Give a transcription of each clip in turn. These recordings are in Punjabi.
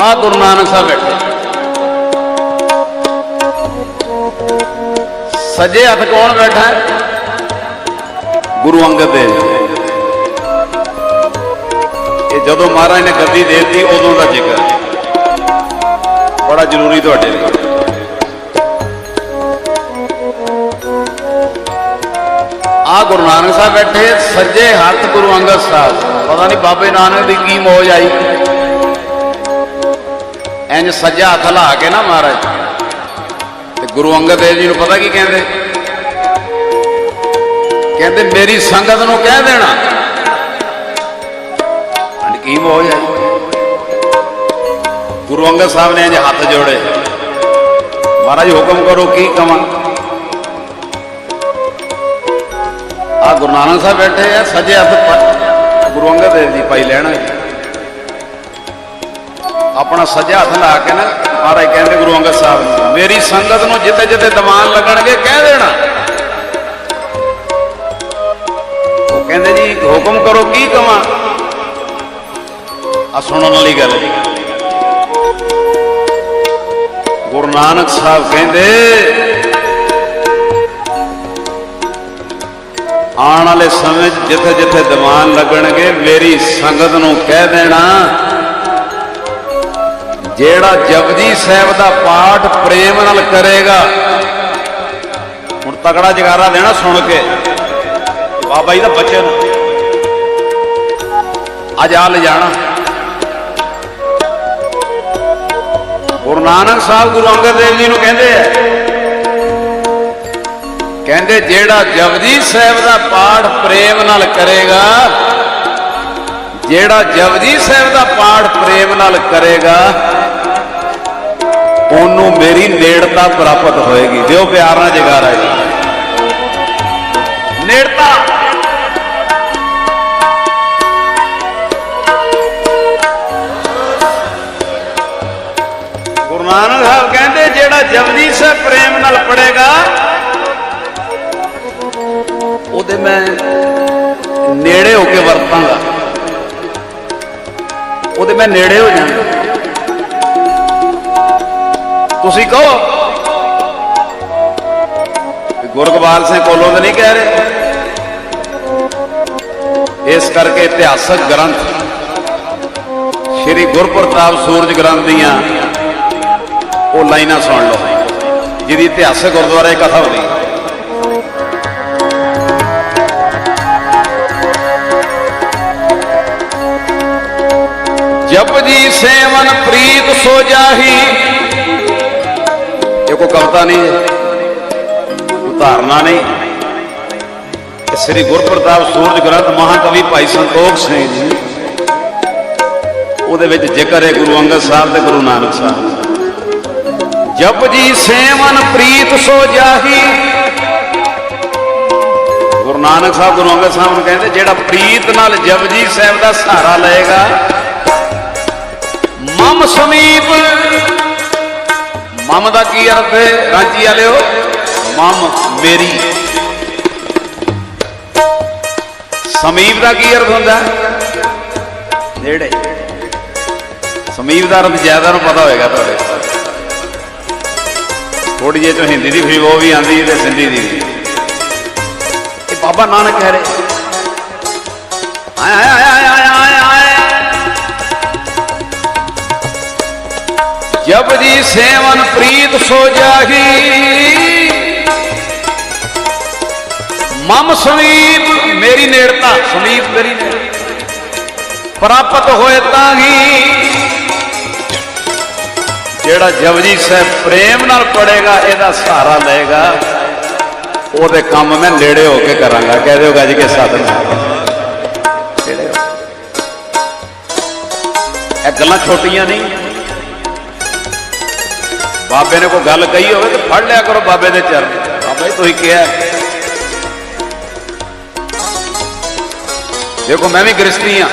ਆ ਗੁਰੂ ਨਾਨਕ ਸਾਹਿਬ ਬੈਠੇ। ਸੱਜੇ ਹੱਥ ਕੌਣ ਬੈਠਾ ਗੁਰੂ ਅੰਗਦ ਦੇਵ ਇਹ ਜਦੋਂ ਮਹਾਰਾਜ ਨੇ ਗੱਦੀ ਦੇ ਦਿੱਤੀ, ਉਦੋਂ ਦਾ ਜ਼ਿਕਰ ਬੜਾ ਜ਼ਰੂਰੀ ਤੁਹਾਡੇ ਲਈ। ਆ ਗੁਰੂ ਨਾਨਕ ਸਾਹਿਬ ਬੈਠੇ, ਸੱਜੇ ਹੱਥ ਗੁਰੂ ਅੰਗਦ ਸਾਹਿਬ। ਪਤਾ ਨਹੀਂ ਬਾਬੇ ਨਾਨਕ ਦੀ ਕੀ ਮੌਜ ਆਈ। ਇੰਜ ਸੱਜਾ ਹੱਥ ਲਾ ਕੇ ਨਾ ਮਹਾਰਾਜ। ਤੇ ਗੁਰੂ ਅੰਗਦ ਦੇਵ ਜੀ ਨੂੰ ਪਤਾ ਕੀ ਕਹਿੰਦੇ? ਕਹਿੰਦੇ, ਮੇਰੀ ਸੰਗਤ ਨੂੰ ਕਹਿ ਦੇਣਾ। ਅਣ ਕੀ ਮੌਜ ਆਈ ਗੁਰੂ ਅੰਗਦ ਸਾਹਿਬ ਨੇ ਇੰਜ ਹੱਥ ਜੋੜੇ। ਮਹਾਰਾਜ, ਹੁਕਮ ਕਰੋ, ਕੀ ਕਵਾਂ? ਆ ਗੁਰੂ ਨਾਨਕ ਸਾਹਿਬ ਬੈਠੇ ਆ, ਸੱਜੇ ਹੱਥ ਗੁਰੂ ਅੰਗਦ ਦੇਵ ਜੀ ਪਾਈ ਲੈਣਾ ਆਪਣਾ ਸੱਜਾ ਹੱਥ ਲਾ ਕੇ ਨਾ, ਮਹਾਰਾਜ ਕਹਿੰਦੇ ਗੁਰੂ ਅੰਗਦ ਸਾਹਿਬ ਨੂੰ ਮੇਰੀ ਸੰਗਤ ਨੂੰ ਜਿੱਤੇ ਜਿੱਤੇ ਦੀਵਾਨ ਲੱਗਣਗੇ, ਕਹਿ ਦੇਣਾ। ਉਹ ਕਹਿੰਦੇ ਜੀ, ਹੁਕਮ ਕਰੋ, ਕੀ ਕਵਾਂ? ਆ ਸੁਣਨ ਵਾਲੀ ਗੱਲ ਹੈ। ਜੀ ਗੁਰੂ ਨਾਨਕ ਸਾਹਿਬ ਕਹਿੰਦੇ, ਆਉਣ ਵਾਲੇ ਸਮੇਂ 'ਚ ਜਿੱਥੇ ਜਿੱਥੇ ਦੀਵਾਨ ਲੱਗਣਗੇ, ਮੇਰੀ ਸੰਗਤ ਨੂੰ ਕਹਿ ਦੇਣਾ। ਜਿਹੜਾ ਜਪਜੀ ਸਾਹਿਬ ਦਾ ਪਾਠ ਪ੍ਰੇਮ ਨਾਲ ਕਰੇਗਾ। ਹੁਣ ਤਗੜਾ ਜਗਾਰਾ ਦੇਣਾ ਸੁਣ ਕੇ। ਬਾਬਾ ਜੀ ਦਾ ਬਚਨ। ਅੱਜ ਆ ਲੈ ਜਾਣਾ ਗੁਰੂ ਨਾਨਕ ਸਾਹਿਬ ਗੁਰੂ ਅੰਗਦ ਦੇਵ ਜੀ ਨੂੰ ਕਹਿੰਦੇ ਆ। ਕਹਿੰਦੇ, ਜਿਹੜਾ ਜਪਜੀ ਸਾਹਿਬ ਦਾ ਪਾਠ ਪ੍ਰੇਮ ਨਾਲ ਕਰੇਗਾ, ਜਿਹੜਾ ਜਪਜੀ ਸਾਹਿਬ ਦਾ ਪਾਠ ਪ੍ਰੇਮ ਨਾਲ ਕਰੇਗਾ ਉਹਨੂੰ ਮੇਰੀ ਨੇੜਤਾ ਪ੍ਰਾਪਤ ਹੋਏਗੀ। ਦਿਓ ਪਿਆਰ ਨਾਲ ਜਗਾਰਾ ਜੀ ਨੇੜਤਾ। ਗੁਰੂ ਨਾਨਕ ਸਾਹਿਬ ਕਹਿੰਦੇ, ਜਿਹੜਾ ਜਪਜੀ ਸਾਹਿਬ ਪ੍ਰੇਮ ਨਾਲ ਪੜੇਗਾ, ਉਹਦੇ ਮੈਂ ਨੇੜੇ ਹੋ ਕੇ ਵਰਤਾਂਗਾ। ਉਹਦੇ ਮੈਂ ਨੇੜੇ ਹੋ ਜਾਵਾਂਗਾ। ਤੁਸੀਂ ਕਹੋ। ਵੀ ਸਿੰਘ ਕੋਲੋਂ ਤਾਂ ਨਹੀਂ ਕਹਿ ਰਹੇ। ਇਸ ਕਰਕੇ ਇਤਿਹਾਸਕ ਗ੍ਰੰਥ ਸ੍ਰੀ ਗੁਰਪ੍ਰਤਾਪ ਸੂਰਜ ਗ੍ਰੰਥ ਦੀਆਂ ਉਹ ਲਾਈਨਾਂ ਸੁਣ ਲਓ, ਜਿਹਦੀ ਇਤਿਹਾਸਕ ਗੁਰਦੁਆਰੇ ਕਥਾ ਹੋਣੀ ਜਪ ਜੀ ਸੇਵਨ ਪ੍ਰੀਤ ਸੋ ਜਾਹੀ ਇਹ ਕਵਤਾ ਨਹੀਂ ਹੈ ਉਤਾਰਨਾ ਨਹੀਂ। ਸ੍ਰੀ ਗੁਰਪ੍ਰਤਾਪ ਸੂਰਜ ਗ੍ਰੰਥ ਮਹਾਕਵੀ ਭਾਈ ਸੰਤੋਖ ਸਿੰਘ ਜੀ, ਉਹਦੇ ਵਿੱਚ ਜ਼ਿਕਰ ਹੈ ਗੁਰੂ ਅੰਗਦ ਸਾਹਿਬ ਤੇ ਗੁਰੂ ਨਾਨਕ ਸਾਹਿਬ। ਜਪ ਜੀ ਸੇਵਨ ਪ੍ਰੀਤ ਸੋ ਜਾਹੀ। ਗੁਰੂ ਨਾਨਕ ਸਾਹਿਬ, ਗੁਰੂ ਅੰਗਦ ਸਾਹਿਬ ਨੂੰ ਕਹਿੰਦੇ, ਜਿਹੜਾ ਪ੍ਰੀਤ ਨਾਲ ਜਪਜੀ ਸਾਹਿਬ ਦਾ ਸਹਾਰਾ ਲਏਗਾ, ਮਮ ਸਮੀਪ ਮਮ ਦਾ ਕੀ ਅਰਥ ਹੈ? ਰਾਂਚੀ ਵਾਲਿਓ, ਮਮ ਮੇਰੀ। ਸਮੀਪ ਦਾ ਕੀ ਅਰਥ ਹੁੰਦਾ? ਨੇੜੇ। ਸਮੀਪ ਦਾ ਅਰਥ ਜ਼ਿਆਦਾ ਨੂੰ ਪਤਾ ਹੋਏਗਾ ਤੁਹਾਡੇ। ਥੋੜੀ ਜਿਹੀ ਤੋਂ ਹਿੰਦੀ ਦੀ ਵੀ ਉਹ ਵੀ ਆਂਦੀ ਤੇ ਸਿੰਧੀ ਦੀ ਵੀ। ਇਹ ਬਾਬਾ ਨਾਨਕ ਕਹਿ ਰਹੇ ਆਇਆ ਆਇਆ ਆਏ ਜਬ ਸੇਵਨ ਪ੍ਰੀਤ ਸੋ ਜਾਹੀ। ਮਮ ਸਮੀਪ ਮੇਰੀ ਨੇੜਤਾ ਸੁਨੀਪ ਮੇਰੀ ਨੇੜਤਾ ਪ੍ਰਾਪਤ ਹੋਏ ਤਾਂ ਹੀ ਜਿਹੜਾ ਜਪਜੀ ਸਾਹਿਬ ਪ੍ਰੇਮ ਨਾਲ ਪੜੇਗਾ, ਇਹਦਾ ਸਹਾਰਾ ਲਏਗਾ। ਉਹਦੇ ਕੰਮ ਮੈਂ ਨੇੜੇ ਹੋ ਕੇ ਕਰਾਂਗਾ। ਕਹਿ ਦਿਓ ਗੱਜ ਕੇ ਸਾਧਨ ਇਹ ਗੱਲਾਂ ਛੋਟੀਆਂ ਨਹੀਂ। ਬਾਬੇ ਨੇ ਕੋਈ ਗੱਲ ਕਹੀ ਹੋਵੇ ਤੇ ਫੜ ਲਿਆ ਕਰੋ ਬਾਬੇ ਦੇ ਚਰਨ। ਬਾਬਾ ਜੀ ਤੁਸੀਂ ਕਿਹਾ ਦੇਖੋ, ਮੈਂ ਵੀ ਗ੍ਰਸਤੀ ਆ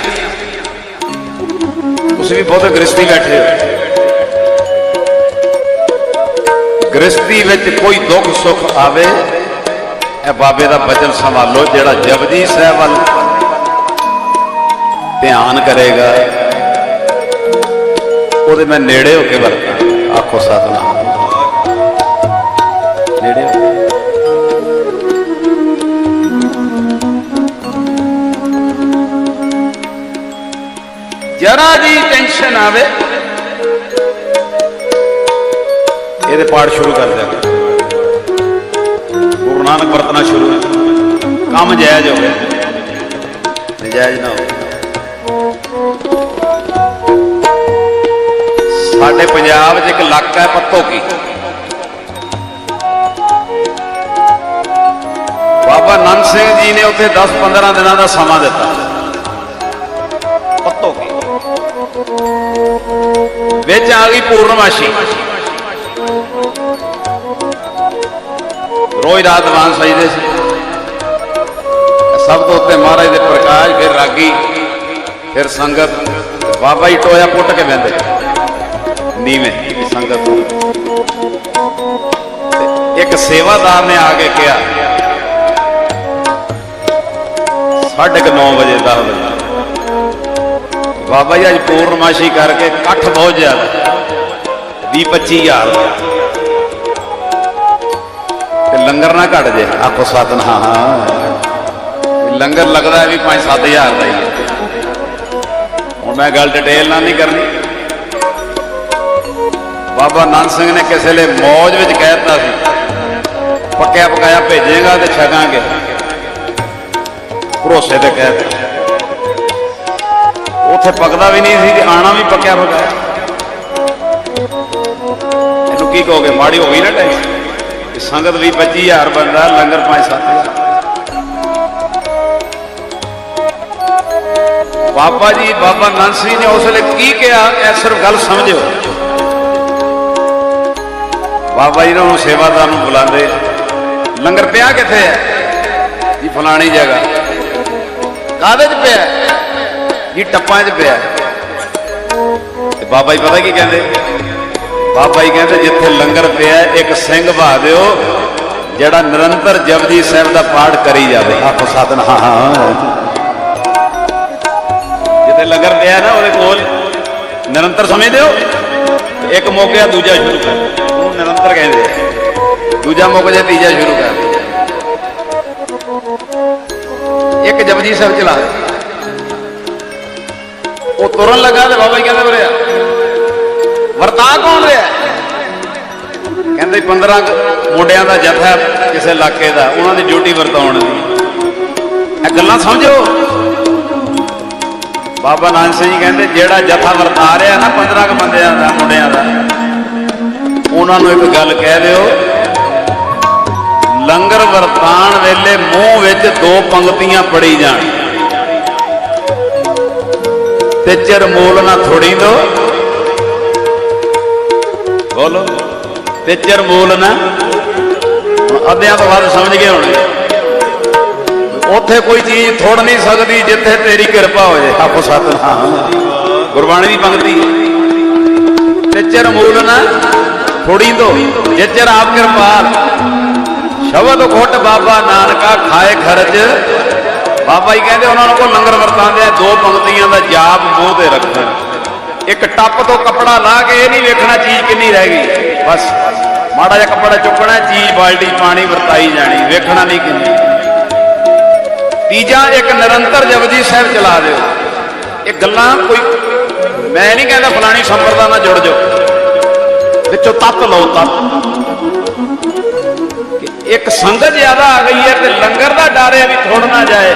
ਤੁਸੀਂ ਵੀ ਬਹੁਤੇ ਗ੍ਰਸਤੀ ਬੈਠੇ ਹੋ। ਗ੍ਰਸਤੀ ਵਿੱਚ ਕੋਈ ਦੁੱਖ ਸੁੱਖ ਆਵੇ, ਇਹ ਬਾਬੇ ਦਾ ਬਚਨ ਸੰਭਾਲੋ, ਜਿਹੜਾ ਜਪਜੀ ਸਾਹਿਬ ਵੱਲ ਧਿਆਨ ਕਰੇਗਾ। ਉਹਦੇ ਮੈਂ ਨੇੜੇ ਹੋ ਕੇ ਵਰਤਾਂ। ਆਖੋ ਸਤਨਾਮ ਨੇੜੇ ਜਰਾ ਜੀ ਟੈਨਸ਼ਨ ਆਵੇ। ਇਹਦੇ ਪਾਠ ਸ਼ੁਰੂ ਕਰ ਦਿਆਂਗੇ ਗੁਰੂ ਨਾਨਕ ਵਰਤਣਾ ਸ਼ੁਰੂ ਹੈ ਕੰਮ ਜਾਇਜ਼ ਹੋਵੇ ਨਜਾਇਜ਼ ਨਾ ਹੋਵੇ। ਸਾਡੇ ਪੰਜਾਬ 'ਚ ਇੱਕ ਇਲਾਕਾ ਹੈ ਪੱਤੋ ਕੀ ਬਾਬਾ ਨੰਦ ਸਿੰਘ ਜੀ ਨੇ ਉੱਥੇ 10-15 ਦਿਨਾਂ ਦਾ ਸਮਾਂ ਦਿੱਤਾ। ਪੱਤੋ ਵਿੱਚ ਆ ਗਈ ਪੂਰਨਮਾਸ਼ੀ। ਰੋਜ਼ ਰਾਤ ਬਾਣ ਸਜਦੇ ਸੀ। ਸਭ ਤੋਂ ਉੱਤੇ ਮਹਾਰਾਜ ਦੇ ਪ੍ਰਕਾਸ਼, ਫਿਰ ਰਾਗੀ, ਫਿਰ ਸੰਗਤ, ਬਾਬਾ ਜੀ ਟੋਇਆ ਪੁੱਟ ਕੇ ਬਹਿੰਦੇ। ਨੀਵੇਂ ਸੰਗਤ ਇੱਕ ਸੇਵਾਦਾਰ ਨੇ ਆ ਕੇ ਕਿਹਾ, ਸਾਢੇ ਕੁ 9 ਵਜੇ 10 ਵਜੇ। ਬਾਬਾ ਜੀ, ਅੱਜ ਪੂਰਨਮਾਸ਼ੀ ਕਰਕੇ ਇਕੱਠ ਬਹੁਤ ਜ਼ਿਆਦਾ। 20 25000 ਤੇ ਲੰਗਰ ਨਾ ਘਟ ਜੇ। ਆਖੋ ਸਾਧਨ ਹਾਂ ਹਾਂ ਲੰਗਰ ਲੱਗਦਾ ਹੈ ਵੀ 5-7000 ਦਾ ਹੀ ਹੁਣ ਮੈਂ ਗੱਲ ਡਿਟੇਲ ਨਾਲ ਨਹੀਂ ਕਰਨੀ। ਬਾਬਾ ਨਾਨਕ ਸਿੰਘ ਨੇ ਕਿਸੇ ਲਈ ਮੌਜ ਵਿੱਚ ਕਹਿ ਦਿੱਤਾ ਸੀ। ਪੱਕਿਆ ਪਕਾਇਆ ਭੇਜੇਗਾ ਤੇ ਛਕਾਂਗੇ। ਭਰੋਸੇ ਤੇ ਕਹਿ ਦਿੱਤਾ। ਉੱਥੇ ਪੱਕਦਾ ਵੀ ਨਹੀਂ ਸੀ ਤੇ ਆਣਾ ਵੀ ਪੱਕਿਆ ਪਕਾਇਆ। ਇਹਨੂੰ ਕੀ ਕਹੋਗੇ? ਮਾੜੀ ਹੋ ਗਈ ਨਾ ਟੈਂਸ਼ਨ। ਸੰਗਤ ਵੀ 25000 ਬੰਦਾ, ਲੰਗਰ 5-7000 ਬਾਬਾ ਜੀ, ਬਾਬਾ ਨੰਦ ਸਿੰਘ ਨੇ ਉਸ ਵੇਲੇ ਕੀ ਕਿਹਾ? ਇਹ ਸਿਰਫ ਗੱਲ ਸਮਝਿਓ। ਬਾਬਾ ਜੀ ਨੇ ਸੇਵਾਦਾਰ ਨੂੰ ਬੁਲਾਉਂਦੇ। ਲੰਗਰ ਪਿਆ ਕਿੱਥੇ ਹੈ? ਜੀ ਫਲਾਣੀ ਜਗ੍ਹਾ। ਕਾਹਦੇ 'ਚ ਪਿਆ? ਜੀ ਟੱਪਾਂ 'ਚ ਪਿਆ। ਤੇ ਬਾਬਾ ਜੀ ਪਤਾ ਕੀ ਕਹਿੰਦੇ? ਬਾਬਾ ਜੀ ਕਹਿੰਦੇ ਜਿੱਥੇ ਲੰਗਰ ਪਿਆ ਇੱਕ ਸਿੰਘ ਬਹਾ ਦਿਓ ਜਿਹੜਾ ਨਿਰੰਤਰ ਜਪਜੀ ਸਾਹਿਬ ਦਾ ਪਾਠ ਕਰੀ ਜਾਵੇ। ਆਖੋ ਸਾਧਨ ਹਾਂ ਹਾਂ। ਜਿੱਥੇ ਲੰਗਰ ਪਿਆ ਨਾ ਉਹਦੇ ਕੋਲ ਨਿਰੰਤਰ ਸਮਝਦੇ ਹੋ ਇੱਕ ਮੁੱਕ ਗਿਆ ਦੂਜਾ ਸ਼ੁਰੂ ਕਰ। ਉਹਨੂੰ ਨਿਰੰਤਰ ਕਹਿੰਦੇ ਆ। ਦੂਜਾ ਮੁੱਕ ਜਾ ਤੀਜਾ ਸ਼ੁਰੂ ਕਰ। ਇੱਕ ਜਪਜੀ ਸਾਹਿਬ ਚਲਾ। ਉਹ ਤੁਰਨ ਲੱਗਾ ਤੇ ਬਾਬਾ ਜੀ ਕਹਿੰਦੇ ਉਰੇ ਵਰਤਾ ਕੌਣ ਰਿਹਾ? ਕਹਿੰਦੇ 15 ਮੁੰਡਿਆਂ ਦਾ ਜਥਾ ਕਿਸੇ ਇਲਾਕੇ ਦਾ, ਉਹਨਾਂ ਦੀ ਡਿਊਟੀ ਵਰਤਾਉਣ ਦੀ। ਇਹ ਗੱਲਾਂ ਸਮਝੋ। ਬਾਬਾ ਨਾਨਕ ਸਿੰਘ ਜੀ ਕਹਿੰਦੇ, ਜਿਹੜਾ ਜਥਾ ਵਰਤਾ ਰਿਹਾ ਨਾ 15 ਕੁ ਬੰਦਿਆਂ ਦਾ, ਮੁੰਡਿਆਂ ਦਾ ਉਹਨਾਂ ਨੂੰ ਇੱਕ ਗੱਲ ਕਹਿ ਦਿਓ। ਲੰਗਰ ਵਰਤਾਨ ਵੇਲੇ ਮੂੰਹ ਵਿੱਚ ਦੋ ਪੰਕਤੀਆਂ ਪੜੀ ਜਾਣ। ਤੇ ਚਿਰ ਮੂਲ ਨਾ ਥੋੜੀ ਦੋ। ਬੋਲੋ। ਤੇ ਚਿਰ ਮੂਲ ਨਾ। ਅੱਧਿਆਂ ਤੋਂ ਵੱਧ ਸਮਝ ਗਏ ਹੋਣੇ। ਉੱਥੇ ਕੋਈ ਚੀਜ਼ ਥੋੜ ਨਹੀਂ ਸਕਦੀ ਜਿੱਥੇ ਤੇਰੀ ਕਿਰਪਾ ਹੋ ਜਾਏ। ਆਪੋ ਸਤਨਾਮ। ਗੁਰਬਾਣੀ ਦੀ ਪੰਕਤੀ। ਤੇ ਚਿਰ ਮੂਲ ਨਾ। ਥੋੜੀ ਦੋ, ਜੇ ਚਿਰ ਆਪ ਕਿਰਪਾਲ। ਸ਼ਬਦ ਘੁੱਟ ਬਾਬਾ ਨਾਨਕਾ ਖਾਏ ਖਰਚ ਬਾਬਾ ਜੀ ਕਹਿੰਦੇ ਉਹਨਾਂ ਨੂੰ ਕੋ ਲੰਗਰ ਵਰਤਾਉਂਦੇ ਆ ਦੋ ਪੰਕਤੀਆਂ ਦਾ ਜਾਪ ਮੂੰਹ ਤੇ ਰੱਖਣ। ਇੱਕ ਟੱਪ ਤੋਂ ਕੱਪੜਾ ਲਾ ਕੇ ਇਹ ਨਹੀਂ ਵੇਖਣਾ ਚੀਜ਼ ਕਿੰਨੀ ਰਹਿ ਗਈ। ਬਸ, ਮਾੜਾ ਜਿਹਾ ਕੱਪੜਾ ਚੁੱਕਣਾ, ਚੀਜ਼ ਬਾਲਟੀ ਪਾਣੀ ਵਰਤਾਈ ਜਾਣੀ, ਵੇਖਣਾ ਨਹੀਂ ਕਿੰਨੀ। ਤੀਜਾ, ਇੱਕ ਨਿਰੰਤਰ ਜਪਜੀ ਸਾਹਿਬ ਚਲਾ ਦਿਓ। ਇਹ ਗੱਲਾਂ ਕੋਈ, ਮੈਂ ਨਹੀਂ ਕਹਿੰਦਾ ਫਲਾਣੀ ਸੰਪਰਦਾ ਨਾਲ ਜੁੜ ਜਾਓ। ਵਿੱਚੋਂ ਤੱਤ ਲਓ ਤੱਤ ਇੱਕ ਸੰਗਤ ਜ਼ਿਆਦਾ ਆ ਗਈ ਹੈ ਤੇ ਲੰਗਰ ਦਾ ਡਰ ਹੈ ਵੀ ਥੋੜ ਨਾ ਜਾਏ।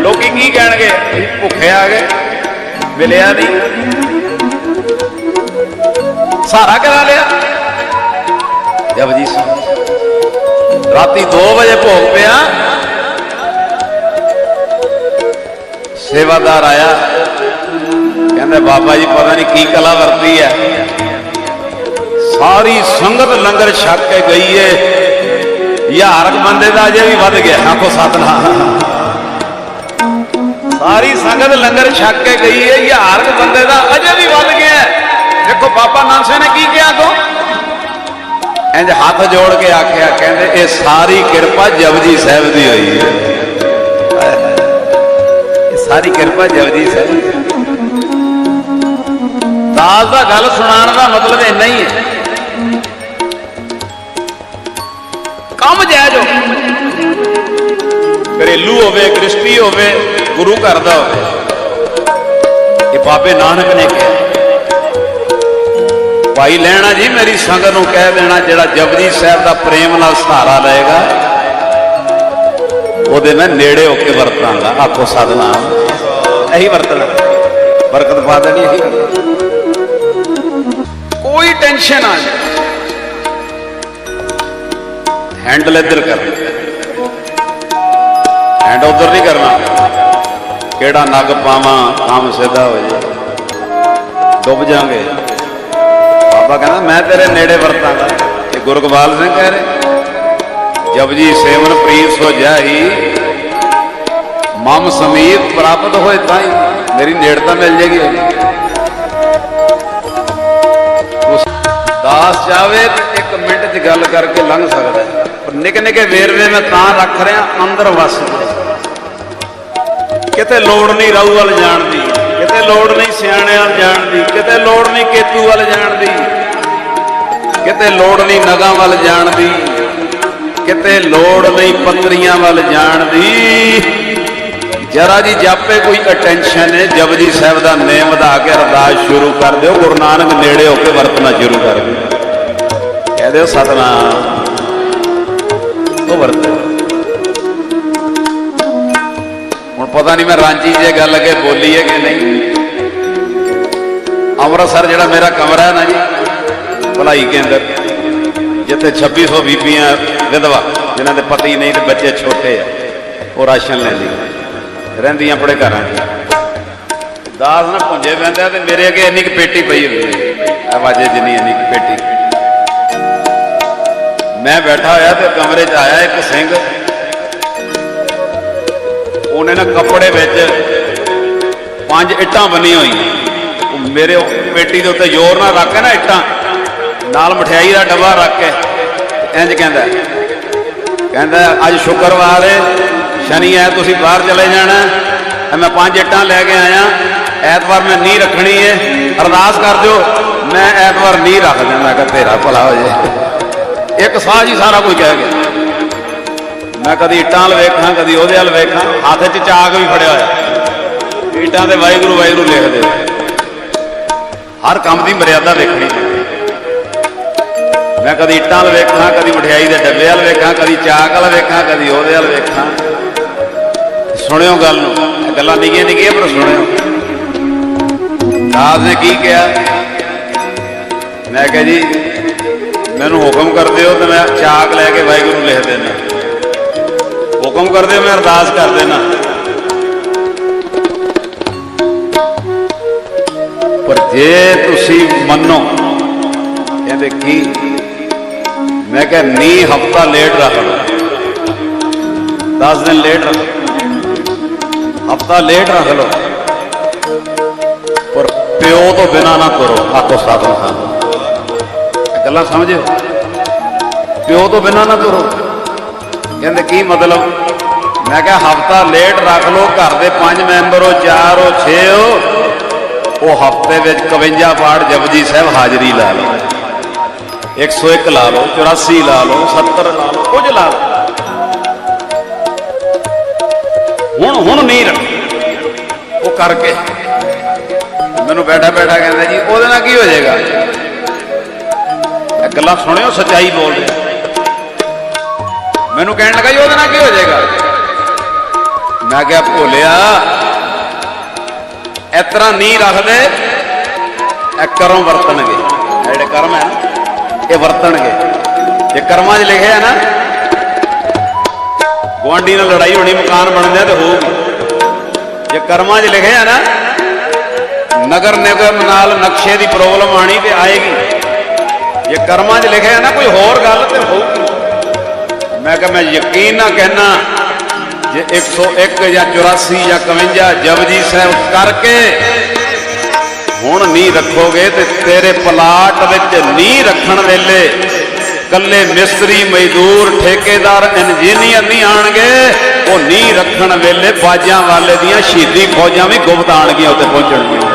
ਲੋਕੀ ਕੀ ਕਹਿਣਗੇ? ਵੀ ਭੁੱਖੇ ਆ ਗਏ, ਮਿਲਿਆ ਨਹੀਂ। ਸਾਰਾ ਕਰਾ ਲਿਆ। ਜਪਜੀ ਸਾਹਿਬ, ਰਾਤੀ 2 ਵਜੇ ਭੋਗ ਪਿਆ। ਸੇਵਾਦਾਰ ਆਇਆ। ਕਹਿੰਦਾ, ਬਾਬਾ ਜੀ, ਪਤਾ ਨਹੀਂ ਕੀ ਕਲਾ ਵਰਤੀ ਹੈ। ਸਾਰੀ ਸੰਗਤ ਲੰਗਰ ਛਕ ਕੇ ਗਈ ਏ। ਹਜ਼ਾਰ ਬੰਦੇ ਦਾ ਅਜੇ ਵੀ ਵੱਧ ਗਿਆ। ਆਖੋ ਸਤਨਾਮ। ਸਾਰੀ ਸੰਗਤ ਲੰਗਰ ਛਕ ਕੇ ਗਈ ਏ। ਹਜ਼ਾਰ ਬੰਦੇ ਦਾ ਅਜੇ ਵੀ ਵੱਧ ਗਿਆ ਦੇਖੋ ਬਾਬਾ ਨਾਨਸੇ ਨੇ ਕੀ ਕਿਹਾ ਕੋ ਇੰਜ ਹੱਥ ਜੋੜ ਕੇ ਆਖਿਆ, ਕਹਿੰਦੇ, ਇਹ ਸਾਰੀ ਕਿਰਪਾ ਜਪਜੀ ਸਾਹਿਬ ਦੀ ਹੋਈ ਹੈ ਇਹ ਸਾਰੀ ਕਿਰਪਾ ਜਪਜੀ ਸਾਹਿਬ ਦੀ। ਦਾਸ ਦਾ ਗੱਲ ਸੁਣਾਉਣ ਦਾ ਮਤਲਬ ਇੰਨਾ ਹੀ ਹੈ ਕੰਮ ਜਾਇਜ਼ ਹੋ ਘਰੇਲੂ ਹੋਵੇ ਗ੍ਰਸਤੀ ਹੋਵੇ ਗੁਰੂ ਘਰ ਦਾ ਹੋਵੇ। ਇਹ ਬਾਬੇ ਨਾਨਕ ਨੇ ਕਿਹਾ। ਭਾਈ ਲੈਣਾ ਜੀ ਮੇਰੀ ਸੰਗਤ ਨੂੰ ਕਹਿ ਦੇਣਾ ਜਿਹੜਾ ਜਪਜੀ ਸਾਹਿਬ ਦਾ ਪ੍ਰੇਮ ਨਾਲ ਸਹਾਰਾ ਲਏਗਾ ਉਹਦੇ ਮੈਂ ਨੇੜੇ ਹੋ ਕੇ ਵਰਤਾਂਗਾ। ਆਖੋ ਸਤਨਾਮ। ਇਹੀ ਵਰਤਣਾ। ਬਰਕਤ ਪਾ ਦੇਣੀ ਇਹੀ। ਕੋਈ ਟੈਨਸ਼ਨ ਆ ਜਾਏ ਹੈਂਡਲ ਇੱਧਰ ਕਰਨਾ ਹੈਂਡ ਉਧਰ ਨਹੀਂ ਕਰਨਾ। ਕਿਹੜਾ ਨਗ ਪਾਵਾਂ, ਕੰਮ ਸਿੱਧਾ ਹੋ ਜੇ। ਡੁੱਬ ਜਾਾਂਗੇ ਬਾਬਾ ਕਹਿੰਦਾ, ਮੈਂ ਤੇਰੇ ਨੇੜੇ ਵਰਤਾਂਗਾ। ਇਹ ਗੁਰਗਵਾਲ ਸਿੰਘ ਕਹਿ ਰਹੇ। ਜਪਜੀ ਸੇਵਨ ਪ੍ਰੀਤ ਸੋ ਜਾਈ ਮਮ ਸਮੀਪ ਪ੍ਰਾਪਤ ਹੋਏ ਤਾਂ ਹੀ ਮੇਰੀ ਨੇੜਤਾ ਮਿਲ ਜੇਗੀ। ਉਸ ਦਾਸ ਜਾਵੇ ਇੱਕ ਮਿੰਟ 'ਚ ਗੱਲ ਕਰਕੇ ਲੰਘ ਸਕਦਾ ਹੈ। ਨਿੱਕੇ ਨਿੱਕੇ ਵੇਰਵੇ ਮੈਂ ਤਾਂ ਰੱਖ ਰਿਹਾ, ਅੰਦਰ ਵਸ ਕਿਤੇ ਲੋੜ ਨਹੀਂ ਰਾਊ ਵੱਲ ਜਾਣ ਦੀ, ਕਿਤੇ ਲੋੜ ਨਹੀਂ ਸਿਆਣਿਆਂ ਵੱਲ ਜਾਣ ਦੀ, ਕਿਤੇ ਲੋੜ ਨਹੀਂ ਕੇਤੂ ਵੱਲ ਜਾਣ ਦੀ, ਕਿਤੇ ਲੋੜ ਨਹੀਂ ਨਗਾਂ ਵੱਲ ਜਾਣ ਦੀ, ਕਿਤੇ ਲੋੜ ਨਹੀਂ ਪੱਤਰੀਆਂ ਵੱਲ ਜਾਣ ਦੀ। ਜਰਾ ਜੀ ਜਾਪੇ ਕੋਈ ਅਟੈਂਸ਼ਨ ਹੈ ਜਪਜੀ ਸਾਹਿਬ ਦਾ ਨੇਮ ਵਧਾ ਕੇ ਅਰਦਾਸ ਸ਼ੁਰੂ ਕਰ ਦਿਓ, ਗੁਰੂ ਨਾਨਕ ਨੇੜੇ ਹੋ ਕੇ ਵਰਤਣਾ ਸ਼ੁਰੂ ਕਰ ਦਿਓ। ਕਹਿ ਦਿਓ, ਸਤਨਾਮ। ਉਹ ਵਰਤੋ। ਹੁਣ ਪਤਾ ਨਹੀਂ ਮੈਂ ਰਾਂਝੀ ਜੇ ਗੱਲ ਅੱਗੇ ਬੋਲੀ ਹੈ ਕਿ ਨਹੀਂ। ਅੰਮ੍ਰਿਤਸਰ ਜਿਹੜਾ ਮੇਰਾ ਕਮਰਾ ਹੈ ਨਾ ਜੀ, ਭਲਾਈ ਕੇਂਦਰ, ਜਿੱਥੇ 2600 ਬੀਬੀਆਂ ਵਿਧਵਾ, ਜਿਨ੍ਹਾਂ ਦੇ ਪਤੀ ਨਹੀਂ ਤੇ ਬੱਚੇ ਛੋਟੇ ਆ, ਉਹ ਰਾਸ਼ਨ ਲੈਂਦੀ ਰਹਿੰਦੀਆਂ ਆਪਣੇ ਘਰਾਂ 'ਚ। ਦਾਸ ਨਾ ਪੁੰਜੇ ਪੈਂਦੇ ਆ ਤੇ ਮੇਰੇ ਅੱਗੇ ਇੰਨੀ ਕੁ ਪੇਟੀ ਪਈ ਹੁੰਦੀ ਹੈ। ਆਵਾਜ਼ੇ ਜਿੰਨੀ ਇੰਨੀ ਕੁ ਪੇਟੀ। ਮੈਂ ਬੈਠਾ ਹੋਇਆ ਤੇ ਕਮਰੇ 'ਚ ਆਇਆ ਇੱਕ ਸਿੰਘ। ਉਹਨੇ ਨਾ ਕੱਪੜੇ ਵਿੱਚ ਪੰਜ ਇੱਟਾਂ ਬੰਨੀ ਹੋਈਆਂ। ਉਹ ਮੇਰੇ ਪੇਟੀ ਦੇ ਉੱਤੇ ਜ਼ੋਰ ਨਾਲ ਰੱਖ ਕੇ ਨਾ ਇੱਟਾਂ, ਨਾਲ ਮਠਿਆਈ ਦਾ ਡੱਬਾ ਰੱਖ ਕੇ ਇੰਜ ਕਹਿੰਦਾ ਕਹਿੰਦਾ ਅੱਜ ਸ਼ੁੱਕਰਵਾਰ ਹੈ ਸ਼ਨੀ ਐ ਤੁਸੀਂ ਬਾਹਰ ਚਲੇ ਜਾਣਾ ਮੈਂ ਪੰਜ ਇੱਟਾਂ ਲੈ ਕੇ ਆਇਆ, ਐਤਵਾਰ ਮੈਂ ਨੀ ਰੱਖਣੀ ਹੈ ਅਰਦਾਸ ਕਰ ਦਿਓ, ਮੈਂ ਐਤਵਾਰ ਨੀ ਰੱਖ ਦਿੰਦਾ ਮੈਂ ਤੇਰਾ ਭਲਾ ਹੋ ਜਾਏ ਇੱਕ ਸਾਹ ਜੀ ਸਾਰਾ ਕੁਝ ਕਹਿ ਗਿਆ। ਮੈਂ ਕਦੀ ਇੱਟਾਂ ਵੱਲ ਵੇਖਾਂ, ਕਦੀ ਉਹਦੇ ਵੱਲ ਵੇਖਾਂ, ਹੱਥ 'ਚ ਚਾਕ ਵੀ ਫੜਿਆ ਹੋਇਆ। ਇੱਟਾਂ ਤੇ ਵਾਹਿਗੁਰੂ ਵਾਹਿਗੁਰੂ ਲਿਖਦੇ ਹਰ ਕੰਮ ਦੀ ਮਰਿਆਦਾ ਦੇਖਣੀ ਮੈਂ ਕਦੀ ਇੱਟਾਂ ਵੱਲ ਵੇਖਾਂ, ਕਦੀ ਮਠਿਆਈ ਦੇ ਡੱਬੇ ਵੱਲ ਵੇਖਾਂ, ਕਦੀ ਚਾਕ ਵੱਲ ਵੇਖਾਂ, ਕਦੀ ਉਹਦੇ ਵੱਲ ਵੇਖਾਂ। ਸੁਣਿਓ ਗੱਲ ਨੂੰ। ਗੱਲਾਂ ਨਿੱਕੀਆਂ ਨਿੱਕੀਆਂ ਪਰ ਸੁਣਿਓ। ਦਾਸ ਨੇ ਕੀ ਕਿਹਾ? ਮੈਂ ਕਿਹਾ ਜੀ ਮੈਨੂੰ ਹੁਕਮ ਕਰ ਦਿਓ ਤੇ ਮੈਂ ਚਾਕ ਲੈ ਕੇ ਵਾਹਿਗੁਰੂ ਲਿਖ ਦੇਣਾ ਹੁਕਮ ਕਰ ਦਿਓ, ਮੈਂ ਅਰਦਾਸ ਕਰ ਦੇਣਾ ਪਰ ਜੇ ਤੁਸੀਂ ਮੰਨੋ ਕਹਿੰਦੇ ਕੀ ਮੈਂ ਕਿਹਾ ਨੀ ਹਫਤਾ ਲੇਟ ਰੱਖ ਲਓ 10 ਦਿਨ ਲੇਟ ਰੱਖੋ ਹਫਤਾ ਲੇਟ ਰੱਖ ਲਓ। ਪਰ ਪਿਓ ਤੋਂ ਬਿਨਾ ਨਾ ਕਰੋ, ਆਖੋ ਸਾਧਨ ਖਾਨ ਗੱਲਾਂ ਸਮਝਿਓ। ਪਿਓ ਤੋਂ ਬਿਨਾਂ ਨਾ ਤੁਰੋ। ਕਹਿੰਦੇ, ਕੀ ਮਤਲਬ? ਮੈਂ ਕਿਹਾ, ਹਫਤਾ ਲੇਟ ਰੱਖ ਲਓ, ਘਰ ਦੇ ਪੰਜ ਮੈਂਬਰ ਹੋ, ਚਾਰ ਹੋ, ਛੇ ਹੋ। ਉਹ ਹਫ਼ਤੇ ਵਿੱਚ 51 ਪਾਠ ਜਪਜੀ ਸਾਹਿਬ ਹਾਜ਼ਰੀ ਲਾ ਲਓ। 101 ਲਾ ਲਓ 84 ਲਾ ਲਓ 70 ਲਾ ਲਓ, ਕੁਝ ਲਾ ਲਓ। ਹੁਣ ਹੁਣ ਨਹੀਂ ਰੱਖ। ਉਹ ਕਰਕੇ। ਮੈਨੂੰ ਬੈਠਾ ਬੈਠਾ ਕਹਿੰਦਾ ਜੀ, ਉਹਦੇ ਨਾਲ ਕੀ ਹੋ ਜਾਏਗਾ? ਗੱਲਾਂ ਸੁਣਿਓ, ਸੱਚਾਈ ਬੋਲ ਰਿਹਾ ਮੈਨੂੰ ਕਹਿਣ ਲੱਗਾ ਜੀ, ਉਹਦੇ ਨਾਲ ਕੀ ਹੋ ਜਾਏਗਾ? ਮੈਂ ਕਿਹਾ, ਭੋਲਿਆ, ਇਸ ਤਰ੍ਹਾਂ ਨਹੀਂ ਰੱਖਦੇ ਇਹ ਕਰਮ ਵਰਤਣਗੇ। ਜਿਹੜੇ ਕਰਮ ਹੈ ਇਹ ਵਰਤਣਗੇ। ਜੇ ਕਰਮਾਂ 'ਚ ਲਿਖਿਆ ਨਾ, ਗੁਆਂਢੀ ਨਾਲ ਲੜਾਈ ਹੋਣੀ, ਮਕਾਨ ਬਣਦਿਆ ਤੇ ਹੋਊਗੀ। ਜੇ ਕਰਮਾਂ 'ਚ ਲਿਖਿਆ ਨਾ, ਨਗਰ ਨਿਗਮ ਨਾਲ ਨਕਸ਼ੇ ਦੀ ਪ੍ਰੋਬਲਮ ਆਣੀ ਤੇ ਆਏਗੀ। ਜੇ ਕਰਮਾਂ 'ਚ ਲਿਖਿਆ ਨਾ, ਕੋਈ ਹੋਰ ਗੱਲ ਤੇ ਹੋਊਗੀ ਮੈਂ ਕਿਹਾ, ਮੈਂ ਯਕੀਨ ਨਾ ਕਹਿਣਾ ਜੇ 101 ਜਾਂ 84 ਜਾਂ 51 ਜਪਜੀ ਸਾਹਿਬ ਕਰਕੇ ਹੁਣ ਨਹੀਂ ਰੱਖੋਗੇ ਤੇ ਤੇਰੇ ਪਲਾਟ ਵਿੱਚ ਨਹੀਂ ਰੱਖਣ ਵੇਲੇ ਕੱਲੇ ਮਿਸਤਰੀ, ਮਜ਼ਦੂਰ, ਠੇਕੇਦਾਰ, ਇੰਜੀਨੀਅਰ ਨਹੀਂ ਆਣਗੇ। ਉਹ ਨਹੀਂ ਰੱਖਣ ਵੇਲੇ ਬਾਜਾਂ ਵਾਲੇ ਦੀਆਂ ਸ਼ਹੀਦੀ ਫੌਜਾਂ ਵੀ ਗੁਪਤ ਆਣਗੀਆਂ ਉੱਤੇ ਪਹੁੰਚਣਗੀਆਂ।